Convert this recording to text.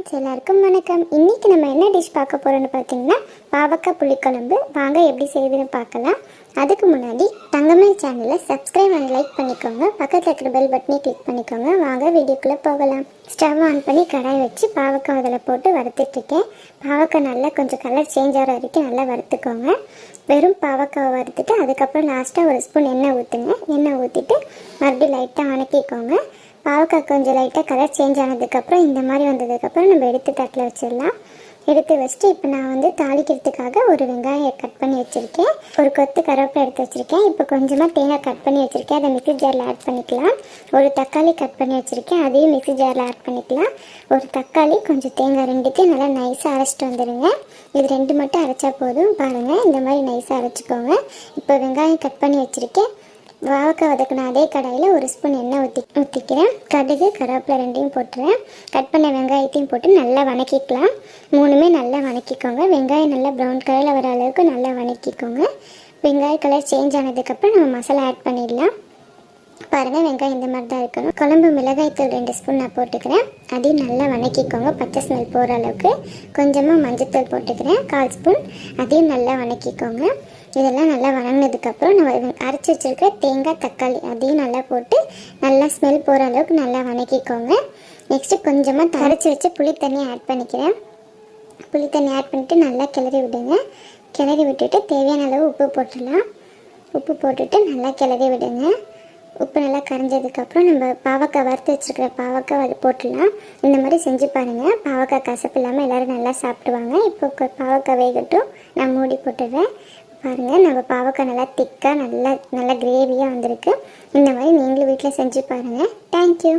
Friends எல்லாருக்கும் வணக்கம். இன்றைக்கி நம்ம என்ன டிஷ் பார்க்க போகிறோன்னு பார்த்தீங்கன்னா பாவக்காய் புளிக்குழம்பு. வாங்க எப்படி செய்யுதுன்னு பார்க்கலாம். அதுக்கு முன்னாடி தங்கமேல் சேனலை சப்ஸ்கிரைப் அண்ட் லைக் பண்ணிக்கோங்க. பக்கத்தில் இருக்கிற பெல் பட்டனே கிளிக் பண்ணிக்கோங்க. வாங்க வீடியோக்குள்ளே போகலாம். ஸ்டவ் ஆன் பண்ணி கடாய் வச்சு பாவக்காய் அதில் போட்டு வறுத்துட்ருக்கேன் பாவக்காய் நல்லா கொஞ்சம் கலர் சேஞ்ச் ஆகிற வரைக்கும் நல்லா வறுத்துக்கோங்க. வெறும் பாவக்காய் வறுத்துட்டு அதுக்கப்புறம் லாஸ்ட்டாக ஒரு ஸ்பூன் எண்ணெய் ஊற்றுங்க எண்ணெய் ஊற்றிட்டு மறுபடியும் லைட்டாக வணக்கிக்கோங்க பாவக்காய் கொஞ்சம் லைட்டாக கலர் சேஞ்ச் ஆனதுக்கப்புறம் இந்த மாதிரி வந்ததுக்கப்புறம் நம்ம எடுத்து தட்டில் வச்சிடலாம். எடுத்து வச்சுட்டு இப்போ நான் வந்து தாளிக்கிறதுக்காக ஒரு வெங்காயம் கட் பண்ணி வச்சுருக்கேன். ஒரு கொத்து கருவேப்பிலை எடுத்து வச்சுருக்கேன். இப்போ கொஞ்சமாக தேங்காய் கட் பண்ணி வச்சுருக்கேன். அதை மிக்ஸி ஜாரில் ஆட் பண்ணிக்கலாம். ஒரு தக்காளி கட் பண்ணி வச்சுருக்கேன். அதையும் மிக்ஸி ஜாரில் ஆட் பண்ணிக்கலாம். ஒரு தக்காளி கொஞ்சம் தேங்காய் ரெண்டுத்தையும் நல்லா நைஸாக அரைச்சிட்டு வந்துடுங்க இது ரெண்டு மட்டும் அரைச்சா போதும். பாருங்கள் இந்த மாதிரி நைஸாக அரைச்சிக்கோங்க. இப்போ வெங்காயம் கட் பண்ணி வச்சுருக்கேன். வாழைக்காய் வதக்கின அதே கடாயில் ஒரு ஸ்பூன் எண்ணெய் ஊற்றி ஊற்றிக்கிறேன் கடுகு கருவேப்பிலை ரெண்டையும் போட்டுறேன். கட் பண்ண வெங்காயத்தையும் போட்டு நல்லா வணக்கிக்கலாம். மூணுமே நல்லா வணக்கிக்கோங்க. வெங்காயம் நல்லா ப்ரௌன் கலரில் வர அளவுக்கு நல்லா வணக்கிக்கோங்க. வெங்காய கலர் சேஞ்ச் ஆனதுக்கப்புறம் நம்ம மசாலா ஆட் பண்ணிடலாம். பாருங்கள் வெங்காயம் இந்த மாதிரி தான் இருக்கணும். குழம்பு மிளகாய்த்தூள் ரெண்டு ஸ்பூன் நான் போட்டுக்கிறேன். அதையும் நல்லா வணக்கிக்கோங்க. பச்சை ஸ்மெல் போகிற அளவுக்கு. கொஞ்சமாக மஞ்சத்தூள் போட்டுக்கிறேன். கால் ஸ்பூன் அதையும் நல்லா வணக்கிக்கோங்க. இதெல்லாம் நல்லா வணங்கினதுக்கப்புறம் நம்ம அரைச்சி வச்சுருக்க தேங்காய் தக்காளி அதையும் நல்லா போட்டு நல்லா ஸ்மெல் போகிற அளவுக்கு நல்லா வணக்கிக்கோங்க. நெக்ஸ்ட்டு கொஞ்சமாக தரைச்சி வச்சு புளி தண்ணி ஆட் பண்ணிக்கிறேன். புளி தண்ணி ஆட் பண்ணிவிட்டு நல்லா கிளறி விடுங்க. கிளறி விட்டுட்டு தேவையான அளவு உப்பு போட்டுடலாம். உப்பு போட்டுட்டு நல்லா கிளறி விடுங்க. உப்பு நல்லா கரைஞ்சதுக்கப்புறம் நம்ம பாவக்காய் வறுத்து வச்சுருக்கிற பாவக்காய் அது போட்டுடலாம் இந்த மாதிரி செஞ்சு பாருங்கள் பாவக்காய் கசப்பு இல்லாமல் எல்லோரும் நல்லா சாப்பிடுவாங்க. இப்போ பாவக்காய் வேகட்டும். நான் மூடி போட்டுடுறேன் பாருங்கள் நம்ம பாவக்காய் நல்லா திக்காக நல்லா நல்லா கிரேவியாக வந்திருக்கு. இந்த மாதிரி நீங்களும் வீட்டில் செஞ்சு பாருங்கள் தேங்க்யூ